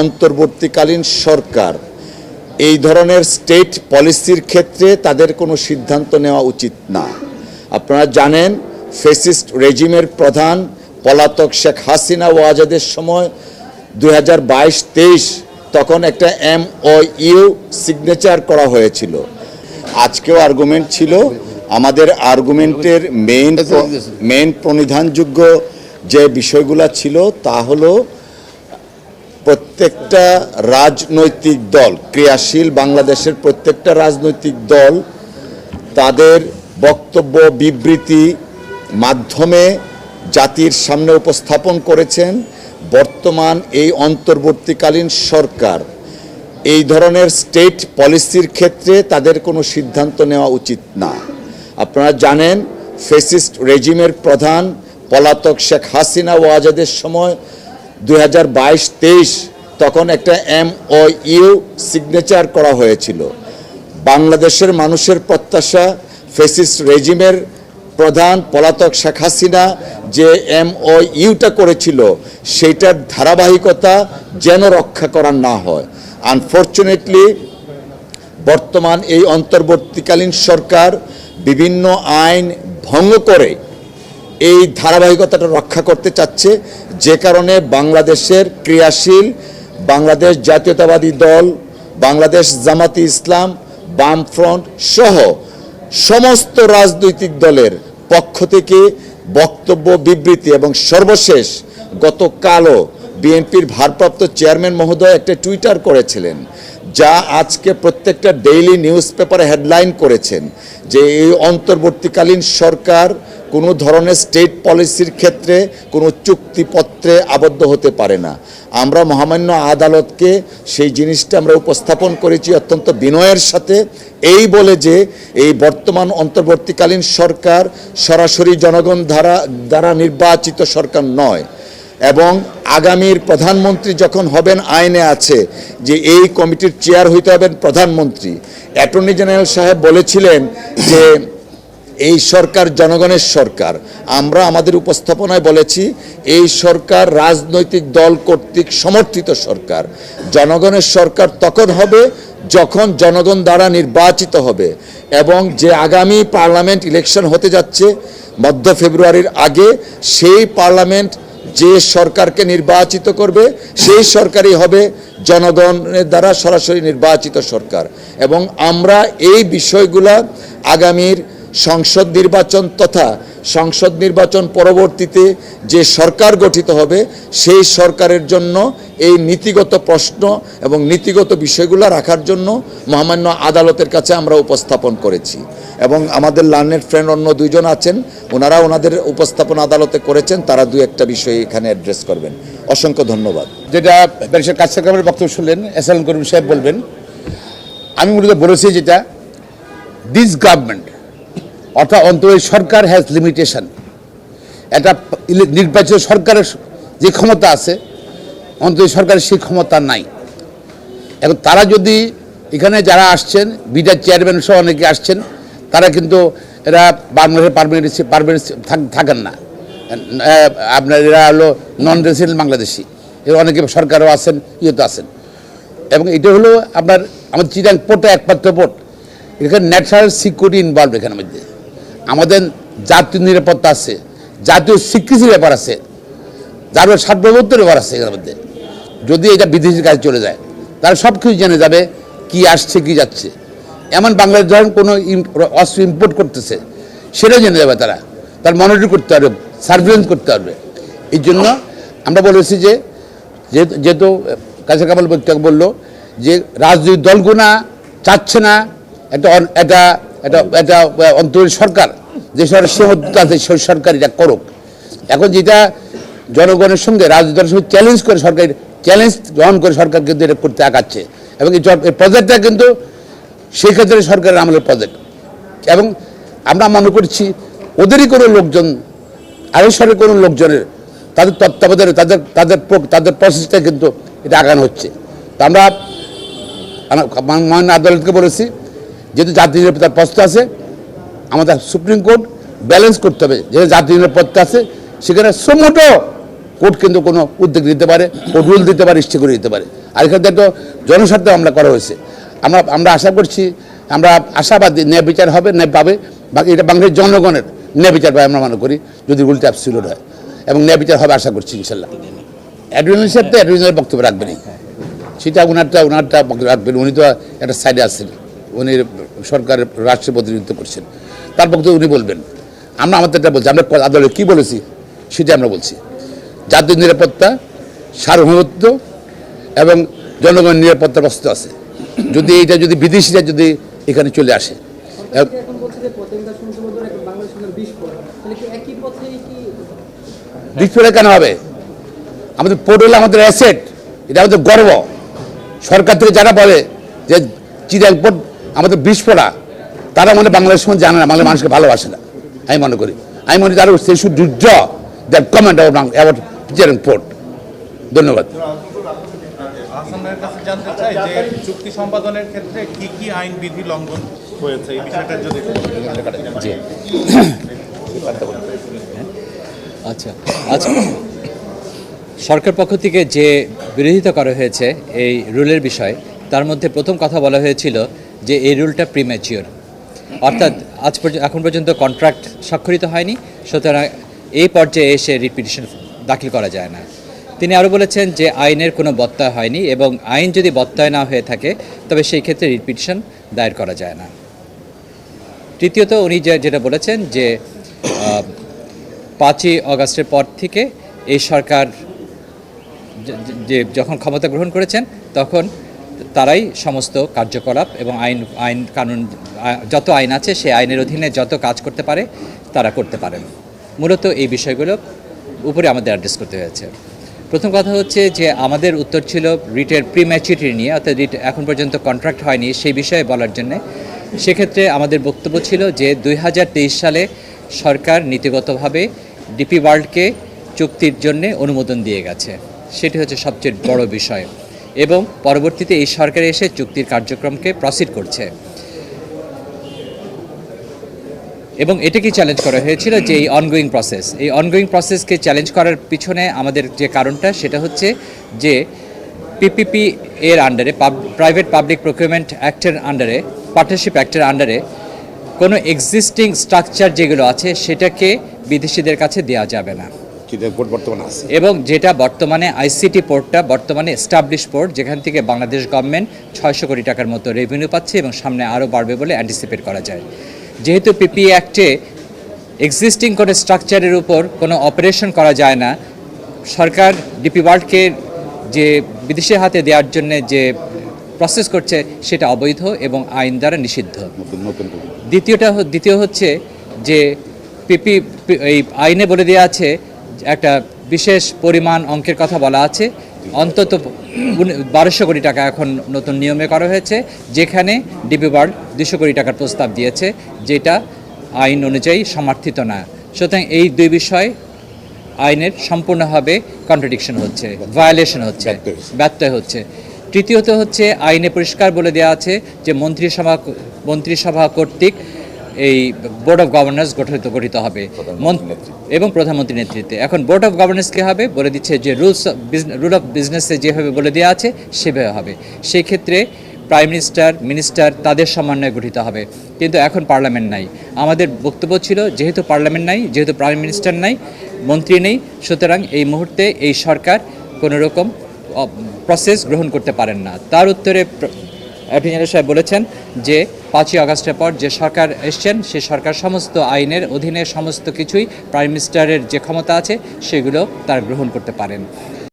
অন্তর্বর্তীকালীন সরকার। এই ধরনের স্টেট পলিসির ক্ষেত্রে তাদের কোনো সিদ্ধান্ত নেওয়া উচিত না। আপনারা জানেন ফেসিস্ট রেজিমের প্রধান পলাতক শেখ হাসিনা ওয়াজাদের সময় দুই হাজার তখন একটা এম ও ইউ সিগনেচার করা হয়েছিল। আজকেও আর্গুমেন্ট ছিল, আমাদের আর্গুমেন্টের মেইন মেইন প্রণিধানযোগ্য যে বিষয়গুলো ছিল তা হলো প্রত্যেকটা রাজনৈতিক দল, ক্রিয়াশীল বাংলাদেশের প্রত্যেকটা রাজনৈতিক দল, তাদের বক্তব্য, বিবৃতি মাধ্যমে জাতির সামনে উপস্থাপন করেছেন বর্তমান এই অন্তর্বর্তীকালীন সরকার। এই ধরনের স্টেট পলিসির ক্ষেত্রে তাদের কোনো সিদ্ধান্ত নেওয়া উচিত না। আপনারা জানেন ফেসিস্ট রেজিমের প্রধান পলাতক শেখ হাসিনা ওয়াজাদের সময় দুই হাজার তখন একটা এম ও ইউ সিগনেচার করা হয়েছিল। বাংলাদেশের মানুষের প্রত্যাশা, ফেসিস্ট রেজিমের প্রধান পলাতক শেখ হাসিনা যে এম ও ইউটা করেছিল, সেইটার ধারাবাহিকতা যেন রক্ষা করা না হয়। আনফর্চুনেটলি বর্তমান এই অন্তর্বর্তীকালীন সরকার বিভিন্ন আইন ভঙ্গ করে এই ধারাবাহিকতাটা রক্ষা করতে চাচ্ছে যে কারণে বাংলাদেশের ক্রিয়াশীল বাংলাদেশ জাতীয়তাবাদী দল, বাংলাদেশ জামাতি ইসলাম, বামফ্রন্ট সহ সমস্ত রাজনৈতিক দলের পক্ষ থেকে বক্তব্য, বিবৃতি এবং সর্বশেষ গতকালও বিএনপির ভারপ্রাপ্ত চেয়ারম্যান মহোদয় একটা টুইটার করেছিলেন, যা আজকে প্রত্যেকটা ডেইলি নিউজ পেপারে হেডলাইন করেছেন যে এই অন্তর্বর্তীকালীন সরকার কোনো ধরনের স্টেট পলিসির ক্ষেত্রে কোনো চুক্তিপত্রে আবদ্ধ হতে পারে না। আমরা মহামান্য আদালতকে সেই জিনিসটা আমরা উপস্থাপন করেছি অত্যন্ত বিনয়ের সাথে। এই বলে যে এই বর্তমান অন্তর্বর্তীকালীন সরকার সরাসরি জনগণ দ্বারা দ্বারা নির্বাচিত সরকার নয় এবং আগামীর প্রধানমন্ত্রী যখন হবেন, আইনে আছে যে এই কমিটির চেয়ার হইতে হবেন প্রধানমন্ত্রী। অ্যাটর্নি জেনারেল সাহেব বলেছিলেন যে এই সরকার জনগণের সরকার। আমরা আমাদের উপস্থাপনায় বলেছি, এই সরকার রাজনৈতিক দল কর্তৃক সমর্থিত সরকার। জনগণের সরকার তখন হবে যখন জনগণ দ্বারা নির্বাচিত হবে এবং যে আগামী পার্লামেন্ট ইলেকশন হতে যাচ্ছে মধ্য ফেব্রুয়ারির আগে, সেই পার্লামেন্ট যে সরকারকে নির্বাচিত করবে, সেই সরকারই হবে জনগণের দ্বারা সরাসরি নির্বাচিত সরকার। এবং আমরা এই বিষয়গুলা আগামীর সংসদ নির্বাচন তথা সংসদ নির্বাচন পরবর্তীতে যে সরকার গঠিত হবে, সেই সরকারের জন্য এই নীতিগত প্রশ্ন এবং নীতিগত বিষয়গুলো রাখার জন্য মহামান্য আদালতের কাছে আমরা উপস্থাপন করেছি। এবং আমাদের লার্নের ফ্রেন্ড অন্য দুইজন আছেন, ওনারা ওনাদের উপস্থাপন আদালতে করেছেন, তারা দু একটা বিষয় এখানে অ্যাড্রেস করবেন। অসংখ্য ধন্যবাদ। যেটা ব্যারিস্টার কাছাকামের বক্তব্য শুনলেন, এস এল করিম সাহেব বলবেন, আমি মূলত বলেছি যেটা দিস গভর্নমেন্ট অর্থাৎ অন্তরের সরকার হ্যাজ লিমিটেশন ইলে- নির্বাচিত সরকারের যে ক্ষমতা আছে, অন্তরের সরকারের সেই ক্ষমতা নাই। এখন তারা যদি এখানে যারা আসছেন বিদার চেয়ারম্যান সহ অনেকে আসছেন, তারা কিন্তু এরা বাংলাদেশের পারমানেন্ট পারমানেন্ট থাকেন না। আপনার এরা হলো নন রেসিডেন্ট বাংলাদেশি। এর অনেকে সরকারও আছেন, ইয়েতে আছেন। এবং এটা হলো আপনার, আমাদের চিরাং পোর্টটা একমাত্র পোর্ট। এখানে ন্যাচারাল সিকিউরিটি ইনভলভ এখানের মধ্যে। আমাদের জাতীয় নিরাপত্তা আছে, জাতীয় স্বীকৃতির ব্যাপার আছে যার সার্বভৌমত্বের ব্যাপার আছে এখানের মধ্যে। যদি এটা বিদেশির কাছে চলে যায় তারা সব কিছু জেনে যাবে কি আসছে, কি যাচ্ছে। এমন বাংলাদেশ ধরেন কোনো অস্ত্র ইম্পোর্ট করতেছে, সেটাও জেনে যাবে তারা। তার মনিটর করতে পারবে সার্ভিলেন্স করতে পারবে। এই জন্য আমরা বলেছি যে, যেহেতু কাছে কামাল বলল যে, রাজনৈতিক দলগুনা চাচ্ছে না, একটা একটা একটা একটা অন্তরীণ সরকার, যে সরকার সীমাবদ্ধতা আছে সেই সরকার এটা করুক। এখন যেটা জনগণের সঙ্গে রাজনৈতিক দলের সঙ্গে চ্যালেঞ্জ করে সরকার চ্যালেঞ্জ গ্রহণ করে সরকার কিন্তু এটা করতে আগাচ্ছে। এবং এই প্রজেক্টটা কিন্তু সেই ক্ষেত্রে সরকারের আমলের প্রজেক্ট এবং আমরা মনে করছি, ওদেরই কোনো লোকজন আরও সরের কোনো লোকজনের, তাদের তত্ত্বাবধানে, তাদের তাদের তাদের প্রসেসটা কিন্তু এটা আগানো হচ্ছে। তো আমরা মহান আদালতকে বলেছি যেহেতু জাতীয় নিরাপত্তার প্রশ্ন আছে, আমাদের সুপ্রিম কোর্ট ব্যালেন্স করতে হবে। যেহেতু জাতীয় নিরাপত্তা আছে, সেখানে সমোটো কোর্ট কিন্তু কোনো উদ্যোগ দিতে পারে ও রুল দিতে পারে, ইচ্ছে করে দিতে পারে। আর এখানে তো জনস্বার্থে মামলা করা হয়েছে। আমরা আমরা আশা করছি, আমরা আশাবাদী, ন্যায় বিচার হবে, ন্যায় পাবে। বাকি এটা বাংলাদেশের জনগণের ন্যায় বিচার পাবে, আমরা মনে করি, যদি রুলটা অ্যাবসিউট হয়। এবং ন্যায় বিচার হবে, আশা করছি, ইনশাল্লাহ। অ্যাডমিনিস্ট্রেশন সাহেব তো অ্যাডমিনিস্ট্রেশনের বক্তব্য রাখবেনই। সেটা ওনারটা ওনারটা বক্তব্য রাখবেন। উনি তো একটা সাইডে আছেন। উনি সরকারের রাষ্ট্রের প্রতিনিধিত্ব করছেন। তার বক্তব্য উনি বলবেন আমরা আমাদেরটা বলছি আমরা আদালতে কী বলেছি সেটা আমরা বলছি। জাতীয় নিরাপত্তা সার্বভৌমত্ব এবং জনগণের নিরাপত্তা প্রস্তুত আছে। যদি এটা যদি বিদেশিরা যদি এখানে চলে আসে বিস্ফোরণ কেন হবে? আমাদের পোর্ট হলো আমাদের অ্যাসেট এটা আমাদের গর্ব। সরকার থেকে যারা বলে যে চিরাল আমাদের বিস্ফোরা তারা মানে বাংলাদেশ সম্বন্ধে জানে না বাংলাদেশ মানুষকে ভালোবাসে না। আমি মনে করি। আমি মনে করি তারা সে should draw that comment about Chiral port ধন্যবাদ। আহসান ভাইয়ের কাছে জানতে চাই যে চুক্তি সম্পাদনের ক্ষেত্রে কি কি আইন বিধি লঙ্ঘন হয়েছে? এই বিষয়টা যদি আচ্ছা আচ্ছা। সরকার পক্ষ থেকে যে বিরোধিতা করা হয়েছে এই রুলের বিষয় তার মধ্যে প্রথম কথা বলা হয়েছিল যে এই রুলটা প্রিম্যাচিওর অর্থাৎ আজ পর্যন্ত এখন পর্যন্ত কন্ট্রাক্ট স্বাক্ষরিত হয়নি, সুতরাং এই পর্যায়ে এসে রিপিটিশন দাখিল করা যায় না। তিনি আরও বলেছেন যে আইনের কোনো বত্তয় হয়নি এবং আইন যদি বত্তয় না হয়ে থাকে, তবে সেই ক্ষেত্রে রিপিটিশন দায়ের করা যায় না। তৃতীয়ত উনি যে, যেটা বলেছেন যে পাঁচই অগাস্টের পর থেকে এই সরকার যে, যখন ক্ষমতা গ্রহণ করেছেন, তখন তারাই সমস্ত কার্যকলাপ এবং আইন আইন কানুন যত আইন আছে সেই আইনের অধীনে যত কাজ করতে পারে, তারা করতে পারেন। মূলত এই বিষয়গুলো উপরে আমাদের অ্যাড্রেস করতে হয়েছে। প্রথম কথা হচ্ছে যে আমাদের উত্তর ছিল রিটের প্রিম্যাচুরিটি নিয়ে, অর্থাৎ রিট এখন পর্যন্ত কন্ট্রাক্ট হয়নি সেই বিষয়ে বলার জন্যে। সেক্ষেত্রে আমাদের বক্তব্য ছিল যে দু হাজার তেইশ সালে সরকার নীতিগতভাবে ডিপি ওয়ার্ল্ডকে চুক্তির জন্য অনুমোদন দিয়ে গেছে। সেটি হচ্ছে সবচেয়ে বড় বিষয়। এবং পরবর্তীতে এই সরকার এসে চুক্তির কার্যক্রমকে প্রসিড করছে। এবং এটাকে চ্যালেঞ্জ করা হয়েছিল? যে এই অনগোয়িং প্রসেস এই অনগোয়িং প্রসেসকে চ্যালেঞ্জ করার পিছনে আমাদের যে কারণটা, সেটা হচ্ছে যে পিপিপি এর আন্ডারে প্রাইভেট পাবলিক প্রকিউরমেন্ট অ্যাক্টের আন্ডারে পার্টনারশিপ অ্যাক্টের আন্ডারে কোনো এক্সিস্টিং স্ট্রাকচার যেগুলো আছে, সেটাকে বিদেশিদের কাছে দেওয়া যাবে না। পোর্ট বর্তমানে আছে? এবং যেটা বর্তমানে আইসিটি পোর্টটা বর্তমানে এস্টাবলিশ পোর্ট যেখান থেকে বাংলাদেশ গভর্নমেন্ট ছয়শো কোটি টাকার মতো রেভিনিউ পাচ্ছে এবং সামনে আরও বাড়বে বলে অ্যান্টিসিপেট করা যায়। যেহেতু পিপি অ্যাক্টে এক্সিস্টিং কোনো স্ট্রাকচারের উপর কোনো অপারেশন করা যায় না সরকার ডিপি ওয়ার্ল্ডকে যে বিদেশের হাতে দেওয়ার জন্য যে প্রসেস করছে সেটা অবৈধ এবং আইন দ্বারা নিষিদ্ধ। দ্বিতীয়টা দ্বিতীয় হচ্ছে যে পিপি এই আইনে বলে দেওয়া আছে একটা বিশেষ পরিমাণ অঙ্কের কথা বলা আছে। অন্তত বারোশো কোটি টাকা এখন নতুন নিয়মে করা হয়েছে যেখানে ডিপি ওয়ার্ল্ড দুশো কোটি টাকার প্রস্তাব দিয়েছে যেটা আইন অনুযায়ী সমর্থিত না। সুতরাং এই দুই বিষয় আইনের সম্পূর্ণভাবে কন্ট্রাডিকশন হচ্ছে ভায়োলেশন হচ্ছে। ব্যত্যয় হচ্ছে। তৃতীয়ত হচ্ছে আইনে পরিষ্কার বলে দেওয়া আছে যে মন্ত্রিসভা মন্ত্রিসভা কর্তৃক এই বোর্ড অফ গভর্নেন্স গঠিত গঠিত হবে। এবং প্রধানমন্ত্রীর নেতৃত্বে। এখন বোর্ড অফ গভর্নেন্স কী হবে? বলে দিচ্ছে যে রুলস রুল অফ বিজনেসে যেভাবে বলে দেওয়া আছে সেভাবে হবে। সেই ক্ষেত্রে প্রাইম মিনিস্টার মিনিস্টার তাদের সমন্বয়ে গঠিত হবে। কিন্তু এখন পার্লামেন্ট নাই। আমাদের বক্তব্য ছিল যেহেতু পার্লামেন্ট নাই যেহেতু প্রাইম মিনিস্টার নাই মন্ত্রী নেই সুতরাং এই মুহূর্তে এই সরকার কোনো রকম প্রসেস গ্রহণ করতে পারেন না। তার উত্তরে অ্যাটর্নি জেনারেল সাহেব বলেছেন যে পাঁচই আগস্টের পর যে সরকার এসছেন, সে সরকার সমস্ত আইনের অধীনে সমস্ত কিছুই প্রাইম মিনিস্টারের যে ক্ষমতা আছে, সেগুলো তার গ্রহণ করতে পারেন।